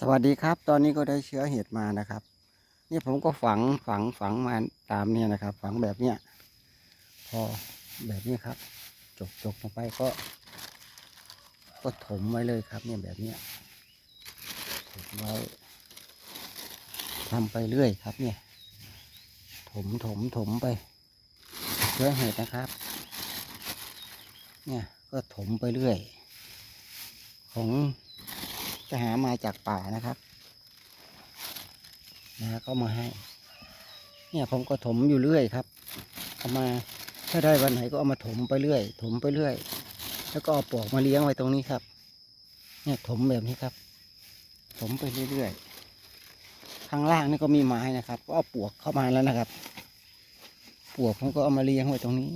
สวัสดีครับ ตอนนี้ก็ได้เชื้อเห็ดมานะครับ นี่ผมก็ฝังฝังฝังมาตามเนี่ยนะครับ ฝังแบบเนี้ยพอแบบนี้ครับ จกจกลงไปก็ ก็ถมไว้เลยครับ เนี่ยแบบเนี้ยถมไว้ทำไปเรื่อยครับ เนี่ย ถมถมถมไปเชื้อเห็ดนะครับ เนี่ยก็ถมไปเรื่อย ของ จะหามาจากป่านะครับนะก็มาให้ เนี่ยผมก็ถมอยู่เรื่อยครับเอามาถ้าได้วันไหนก็เอามาถมไปเรื่อย ถมไปเรื่อย แล้วก็เอาปลอกมาเลี้ยงไว้ตรงนี้ครับ เนี่ยถมแบบนี้ครับ ถมไปเรื่อยๆข้างล่างนี่ก็มีไม้นะครับ ก็เอาปลวกเข้ามาแล้วนะครับปลวกผมก็เอามาเลี้ยงไว้ตรงนี้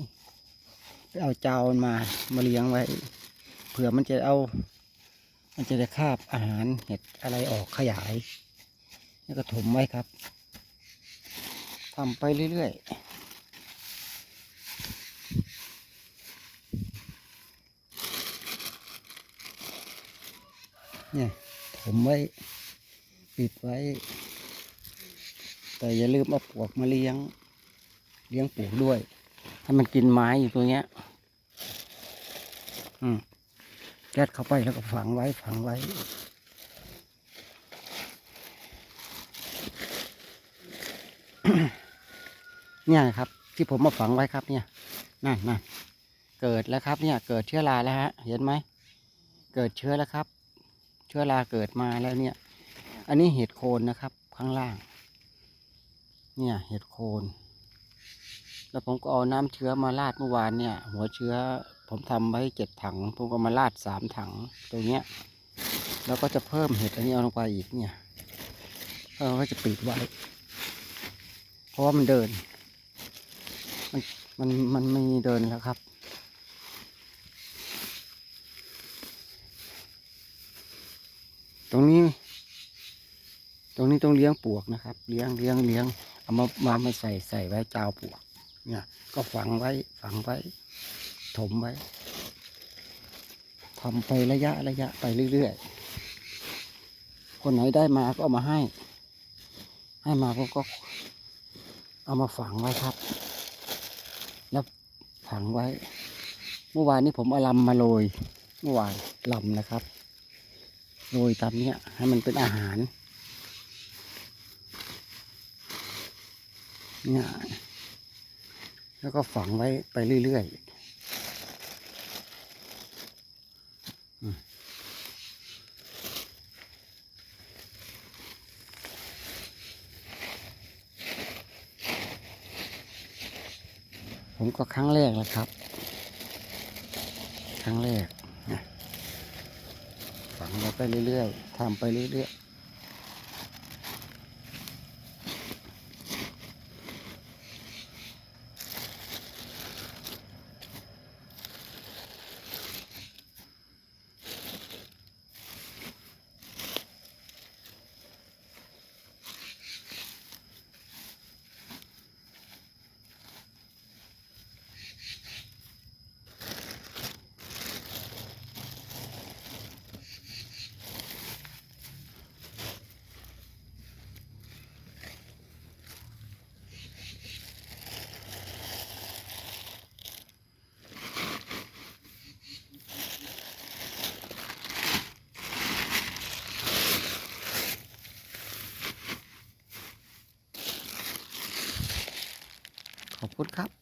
ไปเอาเจ้ามันมามาเลี้ยงไว้เผื่อมันจะเอา มันจะได้คาบอาหารเห็ดอะไรออกขยาย แล้วก็ถมไว้ครับทำไปเรื่อยๆเนี่ยถมไว้ปิดไว้ แต่อย่าลืมเอาปลวกมาเลี้ยง เลี้ยงปลูกด้วยให้มันกินไม้อยู่ตัวเนี้ย อืม ยัดเข้าไปแล้วก็ฝังไว้ฝังไว้ เนี่ยครับ ที่ผมมาฝังไว้ครับ เนี่ยนั่นนั่นเกิดแล้วครับ เนี่ย เกิดเชื้อราแล้วฮะ เห็นไหมเกิดเชื้อแล้วครับ เชื้อราเกิดมาแล้วเนี่ย อันนี้เห็ดโคนนะครับ ข้างล่าง เนี่ย เห็ดโคน แล้วผมก็เอาน้ำเชื้อมาราดเมื่อวานเนี่ย หัวเชื้อ ผมทำไว้เจ็ดถัง ผมก็มาราดสามถังตรงเนี้ย แล้วก็จะเพิ่มเห็ดอันนี้เอาลงไปอีกเนี่ยเราก็จะปิดไว้ เพราะว่ามันเดิน มันมันมันไม่เดินแล้วครับ ตรงนี้ ตรงนี้ต้องเลี้ยงปวกนะครับ เลี้ยงเลี้ยงเลี้ยงเอามามามาใส่ใส่ไว้เจ้าปวก เนี่ย ก็ฝังไว้ฝังไว้ ถมไว้ทำไประยะระยะไปเรื่อยๆ คนไหนได้มาก็เอามาให้ ให้มาผมก็เอามาฝังไว้ครับ แล้วฝังไว้ เมื่อวานนี้ผมเอาลำมาโรย เมื่อวานลำนะครับโรยตามเนี้ยให้มันเป็นอาหารเนี่ยแล้วก็ฝังไว้ไปเรื่อยๆ ผมก็ครั้งแรกแล้วครับ ครั้งแรกฝังเราไปเรื่อยๆทำไปเรื่อยๆ ขอบคุณครับ